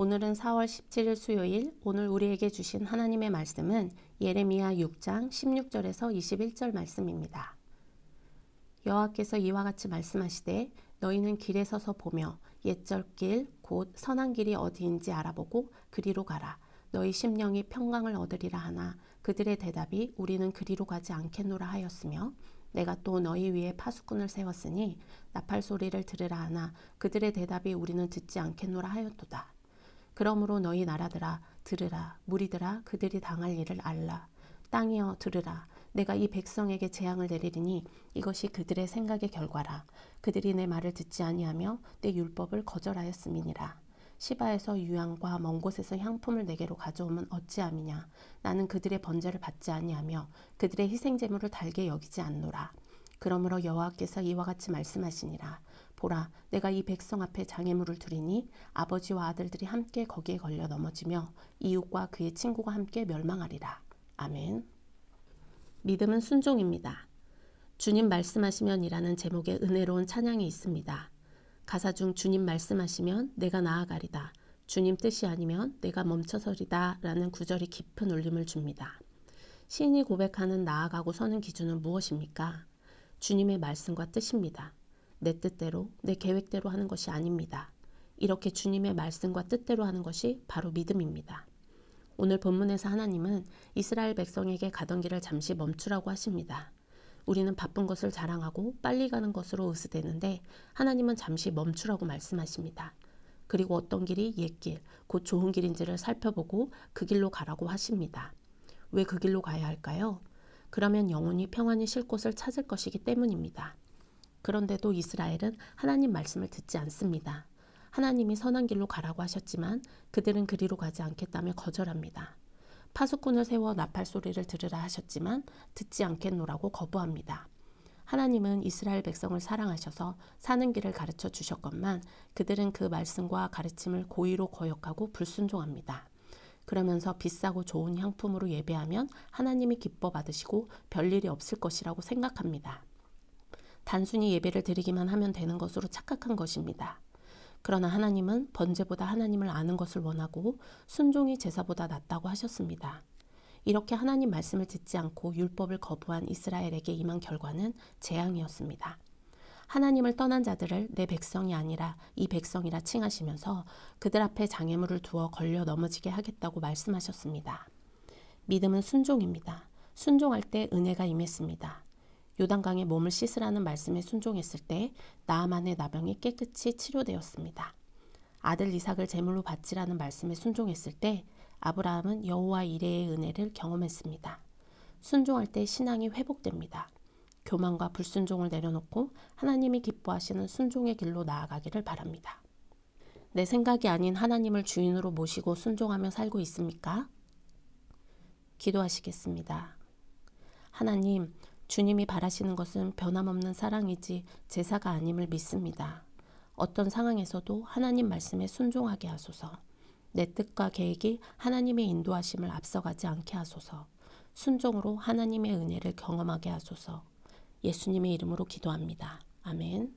오늘은 4월 17일 수요일 오늘 우리에게 주신 하나님의 말씀은 예레미야 6장 16절에서 21절 말씀입니다. 여호와께서 이와 같이 말씀하시되 너희는 길에 서서 보며 옛절 길곧 선한 길이 어디인지 알아보고 그리로 가라 너희 심령이 평강을 얻으리라 하나 그들의 대답이 우리는 그리로 가지 않겠노라 하였으며 내가 또 너희 위에 파수꾼을 세웠으니 나팔 소리를 들으라 하나 그들의 대답이 우리는 듣지 않겠노라 하였도다. 그러므로 너희 나라들아 들으라. 무리들아 그들이 당할 일을 알라. 땅이여 들으라. 내가 이 백성에게 재앙을 내리리니 이것이 그들의 생각의 결과라. 그들이 내 말을 듣지 아니하며 내 율법을 거절하였음이니라. 시바에서 유향과 먼 곳에서 향품을 내게로 가져오면 어찌함이냐? 나는 그들의 번제를 받지 아니하며 그들의 희생 제물을 달게 여기지 않노라. 그러므로 여호와께서 이와 같이 말씀하시니라 보라 내가 이 백성 앞에 장애물을 두리니 아버지와 아들들이 함께 거기에 걸려 넘어지며 이웃과 그의 친구가 함께 멸망하리라 아멘 믿음은 순종입니다 주님 말씀하시면이라는 제목의 은혜로운 찬양이 있습니다 가사 중 주님 말씀하시면 내가 나아가리다. 주님 뜻이 아니면 내가 멈춰서리다. 라는 구절이 깊은 울림을 줍니다. 시인이 고백하는 나아가고 서는 기준은 무엇입니까? 주님의 말씀과 뜻입니다. 내 뜻대로, 내 계획대로 하는 것이 아닙니다. 이렇게 주님의 말씀과 뜻대로 하는 것이 바로 믿음입니다. 오늘 본문에서 하나님은 이스라엘 백성에게 가던 길을 잠시 멈추라고 하십니다. 우리는 바쁜 것을 자랑하고 빨리 가는 것으로 의스대는데 하나님은 잠시 멈추라고 말씀하십니다. 그리고 어떤 길이 옛길, 곧 좋은 길인지를 살펴보고 그 길로 가라고 하십니다. 왜 그 길로 가야 할까요? 그러면 영혼이 평안히 쉴 곳을 찾을 것이기 때문입니다. 그런데도 이스라엘은 하나님 말씀을 듣지 않습니다. 하나님이 선한 길로 가라고 하셨지만 그들은 그리로 가지 않겠다며 거절합니다. 파수꾼을 세워 나팔 소리를 들으라 하셨지만 듣지 않겠노라고 거부합니다. 하나님은 이스라엘 백성을 사랑하셔서 사는 길을 가르쳐 주셨건만 그들은 그 말씀과 가르침을 고의로 거역하고 불순종합니다. 그러면서 비싸고 좋은 향품으로 예배하면 하나님이 기뻐 받으시고 별일이 없을 것이라고 생각합니다. 단순히 예배를 드리기만 하면 되는 것으로 착각한 것입니다. 그러나 하나님은 번제보다 하나님을 아는 것을 원하고 순종이 제사보다 낫다고 하셨습니다. 이렇게 하나님 말씀을 듣지 않고 율법을 거부한 이스라엘에게 임한 결과는 재앙이었습니다. 하나님을 떠난 자들을 내 백성이 아니라 이 백성이라 칭하시면서 그들 앞에 장애물을 두어 걸려 넘어지게 하겠다고 말씀하셨습니다. 믿음은 순종입니다. 순종할 때 은혜가 임했습니다. 요단강에 몸을 씻으라는 말씀에 순종했을 때 나아만의 나병이 깨끗이 치료되었습니다. 아들 이삭을 제물로 바치라는 말씀에 순종했을 때 아브라함은 여호와 이레의 은혜를 경험했습니다. 순종할 때 신앙이 회복됩니다. 교만과 불순종을 내려놓고 하나님이 기뻐하시는 순종의 길로 나아가기를 바랍니다. 내 생각이 아닌 하나님을 주인으로 모시고 순종하며 살고 있습니까? 기도하시겠습니다. 하나님, 주님이 바라시는 것은 변함없는 사랑이지 제사가 아님을 믿습니다. 어떤 상황에서도 하나님 말씀에 순종하게 하소서. 내 뜻과 계획이 하나님의 인도하심을 앞서가지 않게 하소서. 순종으로 하나님의 은혜를 경험하게 하소서. 예수님의 이름으로 기도합니다. 아멘.